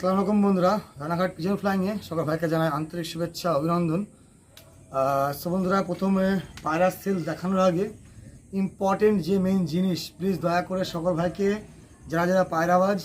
সালাম আলাইকুম বন্ধুরা। রানাঘাট পিজন ফ্লাইংয়ে সকল ভাইকে জানাই আন্তরিক শুভেচ্ছা, অভিনন্দন। সো বন্ধুরা, প্রথমে পায়রা সেল দেখানোর আগে ইম্পর্টেন্ট যে মেইন জিনিস প্লিজ দয়া করে সকল ভাইকে যারা যারা পায়রাবাজ,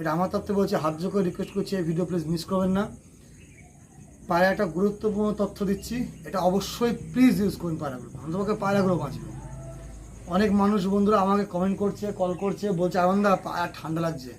এটা আমার থেকে বলছি, হাত করে রিকোয়েস্ট করছি, এই ভিডিও প্লিজ মিস করবেন না। পায়রা একটা গুরুত্বপূর্ণ তথ্য দিচ্ছি, এটা অবশ্যই প্লিজ ইউজ করুন পায়রাগুলো অন্তপক্ষে পায়রাগুলো বাঁচবে। অনেক মানুষ বন্ধুরা আমাকে কমেন্ট করছে কল করছে, বলছে, আনন্দা, পায়রা ঠান্ডা লাগছে।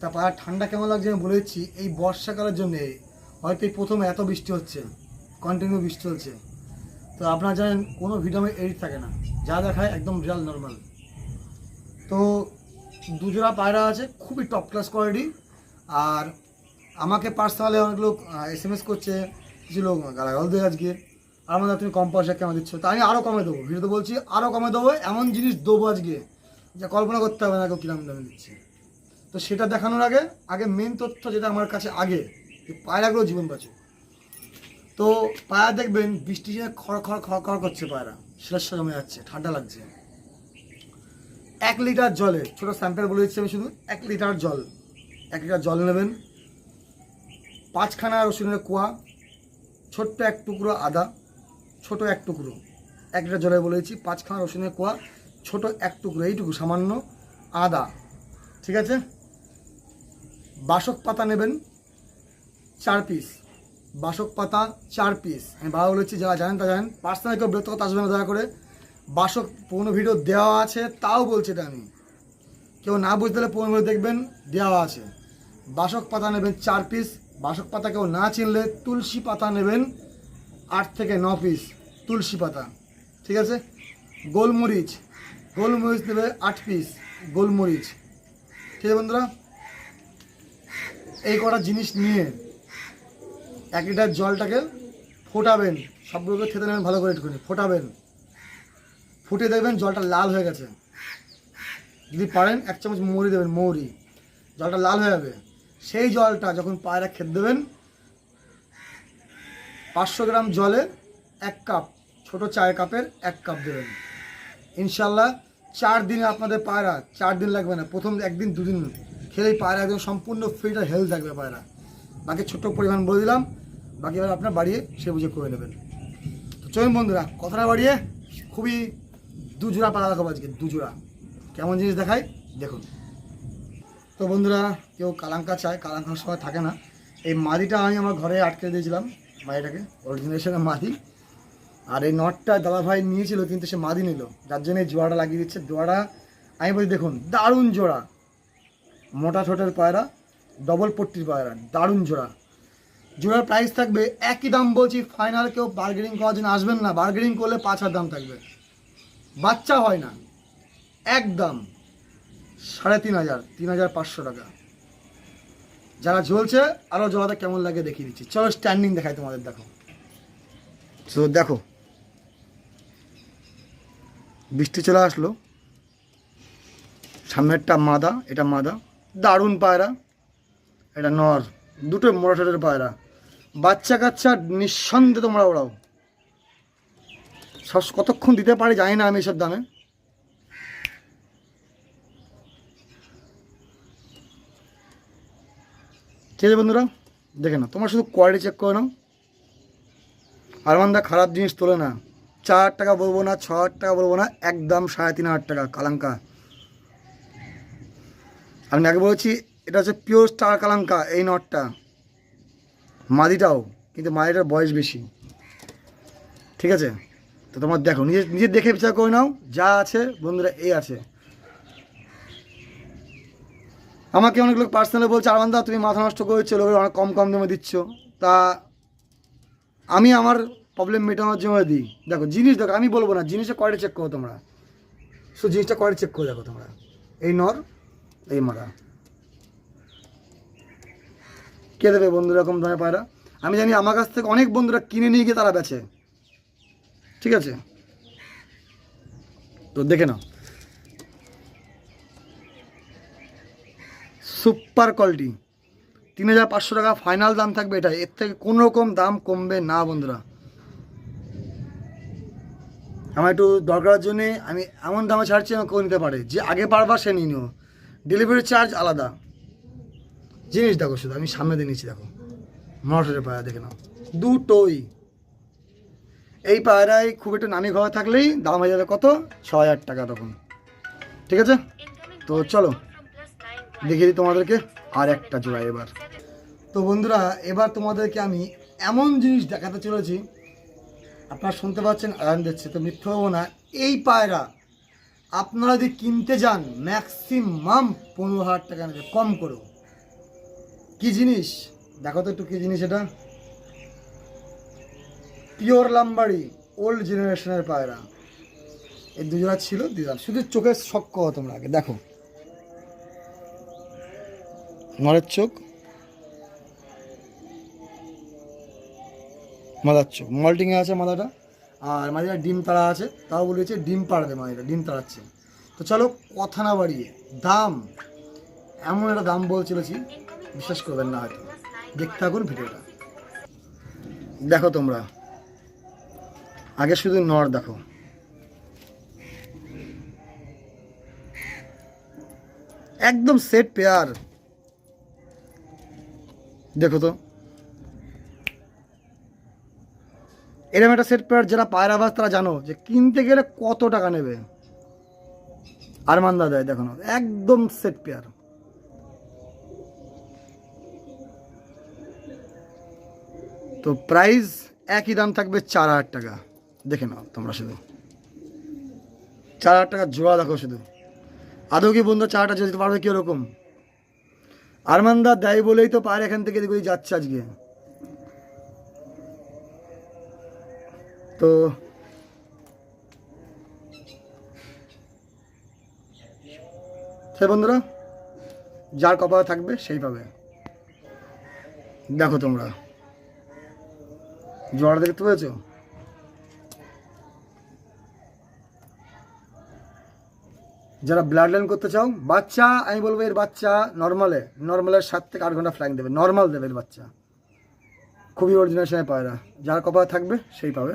তা পায়রা ঠান্ডা কেমন লাগছে আমি বলে দিচ্ছি, এই বর্ষাকালের জন্যে হয়তো এই প্রথমে এত বৃষ্টি হচ্ছে কন্টিনিউ বৃষ্টি হচ্ছে তো আপনারা জানেন কোনো ভিডিওমে এডিট থাকে না, যা দেখায় একদম রিয়াল নর্মাল তো দুজোড়া পায়রা আছে, খুবই টপ ক্লাস কোয়ালিটি আর আমাকে পার্সোনালি অনেক লোক এস এম এস করছে, কিছু লোক গালাগাল দেয় আজকে। আর আমাদের তুমি কম পয়সা কেমন দিচ্ছ? তা আমি আরও কমে দেবো, ভিডিওতে বলছি আরও কমে দেবো, এমন জিনিস দেবো আজকে, যা কল্পনা করতে হবে না কেউ কিরম দামে দিচ্ছে। তো সেটা দেখানোর আগে আগে মেন তথ্য যেটা আমার কাছে আগে পায়রাগুলো জীবন বাঁচে। তো পায়রা দেখবেন, বৃষ্টি যে খড় খড় খড় খড় করছে পায়রা। শিলাস্য জমে যাচ্ছে, ঠান্ডা লাগছে। এক লিটার জলে, ছোটো স্যাম্পেল বলে দিচ্ছি আমি শুধু, এক লিটার জল। এক লিটার জল নেবেন। পাঁচখানা রসুনের কুয়া, ছোট্ট এক টুকরো আদা, ছোট এক টুকরো। এক লিটার জলে বলে দিচ্ছি, পাঁচখানা রসুনের কুয়া, ছোট এক টুকরো, এইটুকু সামান্য আদা। ঠিক আছে? বাসক পাতা নেবেন চার পিস বাসক পাতা চার পিস আমি বাবা বলেছি, যারা জানেন তা জানেন। পার্সোনাল কেউ বিরক্ত আসবে না, দয়া করে। বাসক পুরনো ভিডিও দেওয়া আছে, তাও বলছি এটা আমি। কেউ না বুঝতে হলে পুরনো ভিডিও দেখবেন, দেওয়া আছে। বাসক পাতা নেবেন চার পিস বাসক পাতা কেউ না চিনলে তুলসী পাতা নেবেন আট থেকে ন পিস তুলসী পাতা। ঠিক আছে? গোলমরিচ। গোলমরিচ নেবে আট পিস গোলমরিচ। ঠিক আছে বন্ধুরা? এই কটা জিনিস নিয়ে এক লিটার জলটাকে ফোটাবেন, সবগুলোকে খেতে নেবেন, ভালো করে একটুখানি ফোটাবেন। ফুটে দেখবেন জলটা লাল হয়ে গেছে। যদি পারেন, এক চামচ মৌরি দেবেন, মৌরি। জলটা লাল হয়ে যাবে। সেই জলটা যখন পায়রা খেতে দেবেন, পাঁচশো গ্রাম জলে এক কাপ, ছোট চায়ের কাপের এক কাপ দেবেন। ইনশাল্লাহ চার দিনে আপনাদের পায়রা, চার দিন লাগবে না, প্রথম একদিন, দুদিন। খেলেই পায়রা একদম সম্পূর্ণ ফিট আর হেলথ থাকবে পায়রা। বাকি ছোট্ট পরিমাণ বলে দিলাম, বাকি এবার আপনার বাড়িয়ে সে বুঝে করে নেবেন। তো চলুন বন্ধুরা, কথাটা বাড়িয়ে খুবই দুজোড়া পায়রা দেখাবো আজকে, দুজোড়া। কেমন জিনিস দেখায় দেখুন। তো বন্ধুরা, কেউ কালাঙ্কা চায় কালাঙ্কার সময় থাকে না। এই মাদিটা আমি আমার ঘরে আটকে দিয়েছিলাম, মাদিটাকে অরিজিনেশনের মাদি। আর এই নটটা দাদা ভাই নিয়েছিল, কিন্তু সে মাদি নিল। যার জন্য এই জোড়াটা লাগিয়ে দিচ্ছে। জোড়াটা, আমি বলি দেখুন, দারুণ জোড়া। মোটা ছোটের পায়রা ডবল পট্টির পায়রা, দারুণ জোড়া। জোড়ার প্রাইস থাকবে, একই দাম বলছি ফাইনাল কেউ বার্গেনিং করার জন্য আসবেন না বার্গেনিং করলে পাঁচ হাজার দাম থাকবে। বাচ্চা হয় না, একদম সাড়ে তিন হাজার তিন হাজার পাঁচশো টাকা। যারা জ্বলছে আরও জোড়াটা কেমন লাগে দেখিয়ে দিচ্ছি। চলো স্ট্যান্ডিং দেখাই তোমাদের, দেখো। তো দেখো, বৃষ্টি চলে আসলো। সামনেরটা মাদা, এটা মাদা। দারুণ পায়রা। এটা নর দুটো মোড়া ছোটের পায়রা। বাচ্চা কাচ্চা নিঃসন্দেহে তোমরা ওড়াও। সব কতক্ষণ দিতে পারি জানি না আমি এসব দামে। ঠিক আছে বন্ধুরা, দেখে না তোমরা শুধু কোয়ালিটি চেক করে নাও। আরমানদা খারাপ জিনিস তোলে না। চার হাজার টাকা বলব না, ছ টাকা বলব না, একদম সাড়ে তিন হাজার টাকা, কালাঙ্কা। আমি আগে বলেছি, এটা হচ্ছে পিওর স্টার কালাঙ্কা, এই নটটা। মাদিটাও, কিন্তু মাদিটার বয়স বেশি। ঠিক আছে? তো তোমার দেখো, নিজে নিজে দেখে বিচার করে নাও, যা আছে, বন্ধুরা, এই আছে। আমাকে অনেক লোক পার্সোনালি বলছে আরমানদা তুমি মাথা নষ্ট করেছ, লোকের অনেক কম কম দামে দিচ্ছ। তা আমি আমার প্রবলেম মেটানোর জন্য দিই। দেখো, জিনিস দেখো, আমি বলব না, জিনিসটা কোয়ালিটি চেক করো তোমরা। শুধু জিনিসটা কোয়ালিটি চেক করে দেখো তোমরা। এই নর এই মারা। কে দেবে বন্ধু এরকম ধরনের পায়রা? আমি জানি আমার কাছ থেকে অনেক বন্ধুরা কিনে নিয়ে গিয়ে তারা বেছে ঠিক আছে? তো দেখে নাও। Super quality. তিন হাজার পাঁচশো টাকা ফাইনাল দাম থাকবে এটা এর থেকে কোনো রকম দাম কমবে না বন্ধুরা। আমার একটু দরকারের জন্যে আমি এমন দামে ছাড়ছি আমার কেউ নিতে পারে। যে আগে পারবা সে নিয়ে নিও। ডেলিভারি চার্জ আলাদা। জিনিস দেখো শুধু, আমি সামনে দিয়ে নিচ্ছি, দেখো। মটরের পায়রা দেখে নাও। দুটোই। এই পায়রায় খুব একটু নামি ঘর থাকলেই দাম হয়ে যাবে কত? ছ হাজার টাকা তখন। ঠিক আছে? তো চলো দেখিয়ে দিই তোমাদেরকে আর একটা জোড়া এবার। তো বন্ধুরা, এবার তোমাদেরকে আমি এমন জিনিস দেখাতে চলেছি। আপনারা শুনতে পাচ্ছেন, আরাম দিচ্ছে তো মিথ্যে হব না। এই পায়রা আপনারা যদি কিনতে যান ম্যাক্সিমাম পনেরো হাজার টাকা নেবে, কম করেও কি জিনিস? দেখো তো একটু কি জিনিস এটা। পিওর লাম্বারি ওল্ড জেনারেশনের পায়রা। এই দুজোড়া ছিল দিলাম শুধু চোখের শখ কো তোমরা আগে, দেখো। নরের চোখ? মাদার চোখ। মল্টিংয়ে আছে মাদাটা আর মাঝে ডিম তাড়া আছে, তাও বলেছে ডিম পাড়বে মাঝে ডিম তাড়াচ্ছে। তো চলো কথা না বাড়িয়ে, দাম, এমন একটা দাম বল চলেছি বিশ্বাস করবেন না হয়তো। দেখতে থাকুন ভিডিওটা। দেখো তোমরা, আগে শুধু নর দেখো। একদম সেট পেয়ার দেখো তো। এরকম একটা সেট পেয়ার যারা পায়রা বাস তারা জানো যে কিনতে গেলে কত টাকা নেবে। আরমান্দা দেয় দেখো একদম সেট পেয়ার তো প্রাইস একই দাম থাকবে চার হাজার টাকা। দেখে নাও তোমরা শুধু। চার হাজার টাকা জোড়া দেখো শুধু। আদৌ কি বন্ধু চারটা যেতে পারবে কীরকম? আরমান্দা দেয় বলেই তো পায়ের এখান থেকে যাচ্ছে আজকে। তো সে বন্ধুরা, যার কপালে থাকবে সেই পাবে। দেখো তোমরা জোড়া দেখতে পেয়েছ? যারা ব্লাড লাইন করতে চাও, বাচ্চা, আমি বলব এর বাচ্চা নর্মালে নর্মালের সাত থেকে আট ঘণ্টা ফ্লাইং দেবে নর্মাল দেবে এর বাচ্চা। খুবই অরিজিনাল পায়রা, যার কপালে থাকবে সেই পাবে।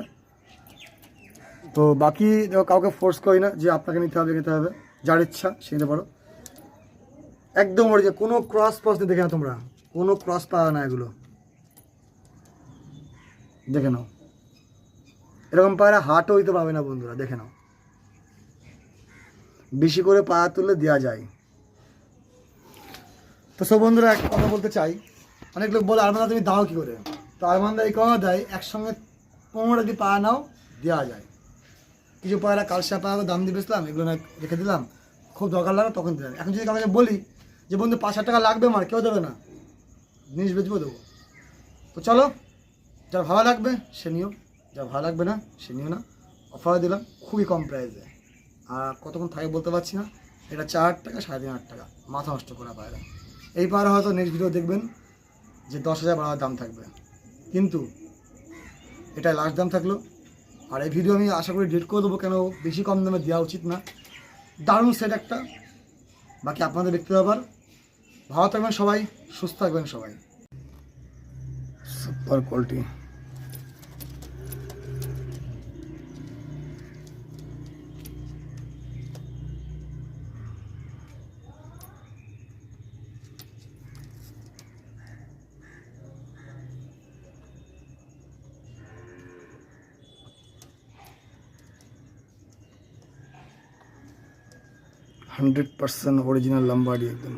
তো বাকি কাউকে ফোর্স করি না যে আপনাকে নিতে হবে নিতে হবে। যার ইচ্ছা, সে নিতে পারো। একদম ওর যে কোনো ক্রস ফস দেখে না তোমরা। কোনো ক্রস পাওয়া না এগুলো। দেখে নাও। এরকম পায়রা হাটও হইতে পারবে না বন্ধুরা, দেখে নাও। বেশি করে পায়া তুলে দেওয়া যায়। তো সব বন্ধুরা, একটা কথা বলতে চাই। অনেক লোক বলে, আরমানদা, তুমি দাও কী করে? তো আরমানদা এই কথা দেয়, একসঙ্গে পনেরোটা পায়া নাও দেওয়া যায়। কিছু পায়রা কালসা পায়া দাম দিয়ে বেচলাম, এগুলো না রেখে দিলাম, খুব দরকার লাগে তখন দিলাম। এখন যদি কাউকে বলি যে, বন্ধু, পাঁচ হাজার টাকা লাগবে আমার, কেউ দেবে না। জিনিস বেচবো, দেবো। তো চলো যার ভালো লাগবে সে নিও, যা ভালো লাগবে না সে নিও না। অফার দিলাম, খুবই কম প্রাইসে আর কতক্ষণ থাকে বলতে পারছি না। এটা চার হাজার টাকা, সাড়ে তিন হাজার টাকা, মাথা নষ্ট করা পায়রা এই পায়রা হয়তো নেক্সট ভিডিও দেখবেন যে, দশ হাজার বারো দাম থাকবে। কিন্তু এটা লাস্ট দাম থাকল। আর এই ভিডিও আমি আশা করি ডেট করে দেবো, কেন বেশি কম দামে দেওয়া উচিত না। দারুণ সেট একটা। বাকি আপনাদের ব্যক্তি ব্যাপার। ভালো থাকবেন সবাই, সুস্থ থাকবেন সবাই। Super quality hundred percent original লাম্বাড়ি একদম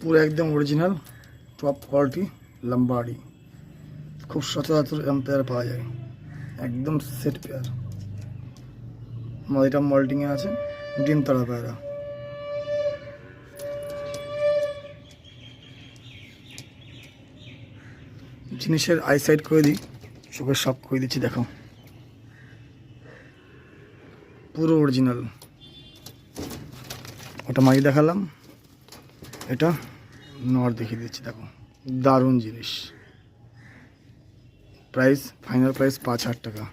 পুরো একদম অরিজিনাল টপ কোয়ালিটি লম্বাড়ি খুব সচরাচর এরকম পেয়ার পাওয়া যায়। একদম সেট পেয়ার এটা মল্টিংয়ে আছে, ডিম তারা পেয়ারা। জিনিসের আইসাইড করে দিই, চোখের সব করে দিচ্ছি, দেখো। পুরো অরিজিনাল ওটা মাঝে দেখালাম। এটা নর দেখিয়ে দিচ্ছি দেখো। দারুণ জিনিস। প্রাইস ফাইনাল প্রাইস পাঁচ হাজার টাকা।